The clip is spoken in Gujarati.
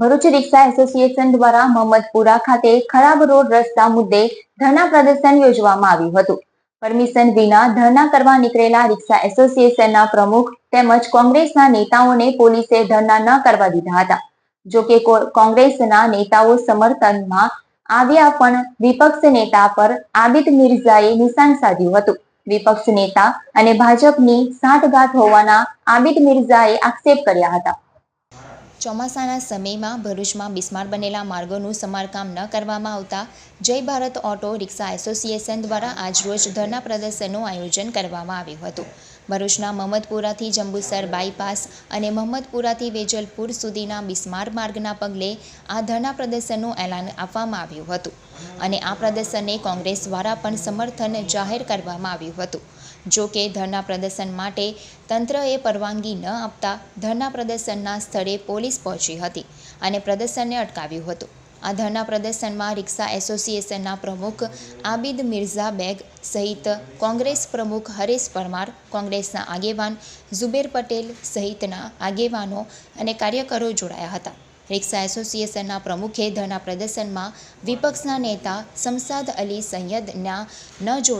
ભરૂચ રિક્ષા એસોસિએશન દ્વારા મહમ્મદપુરા ખાતે ખરાબ રોડ રસ્તા મુદ્દે ધરણા પ્રદર્શન યોજવામાં આવ્યું હતું. પરમિશન વિના ધરના કરવા નીકળેલા રિક્ષા એસોસિએશનના પ્રમુખ તેમજ કોંગ્રેસના નેતાઓને પોલીસે ધરણા ન કરવા દીધા હતા. જો કે કોંગ્રેસના નેતાઓ સમર્થનમાં આવ્યા પણ વિપક્ષ નેતા પર આબિદ મિર્ઝાએ નિશાન સાધ્યું હતું. વિપક્ષ નેતા અને ભાજપની સાંઠગાંઠ હોવાના આબિદ મિર્ઝાએ આક્ષેપ કર્યા હતા. ચોમાસાના સમયમાં ભરૂચમાં બિસ્માર બનેલા માર્ગોનું સમારકામ ન કરવામાં આવતા જય ભારત ઓટો રિક્ષા એસોસિએશન દ્વારા આજરોજ ધરના પ્રદર્શનનું આયોજન કરવામાં આવ્યું હતું. ભરૂચના મહમદપુરાથી જંબુસર બાયપાસ અને મહમદપુરાથી વેજલપુર સુધીના બિસ્માર માર્ગના પગલે આ ધરના પ્રદર્શનનું એલાન આપવામાં આવ્યું હતું. અને આ પ્રદર્શનને કોંગ્રેસ દ્વારા પણ સમર્થન જાહેર કરવામાં આવ્યું હતું. જો કે ધરના પ્રદર્શન માટે તંત્રએ પરવાનગી ન આપતા ધરના પ્રદર્શનના સ્થળે પોલીસ પહોંચી હતી અને પ્રદર્શનને અટકાવ્યું હતું. આ ધરના પ્રદર્શનમાં રિક્ષા એસોસિએશનના પ્રમુખ આબિદ મિર્ઝા બેગ સહિત કોંગ્રેસ પ્રમુખ હરેશ પરમાર, કોંગ્રેસના આગેવાન ઝુબેર પટેલ સહિતના આગેવાનો અને કાર્યકરો જોડાયા હતા. રિક્ષા એસોસિએશનના પ્રમુખે ધરના પ્રદર્શનમાં વિપક્ષના નેતા શમસાદ અલી સૈયદના ન જોડ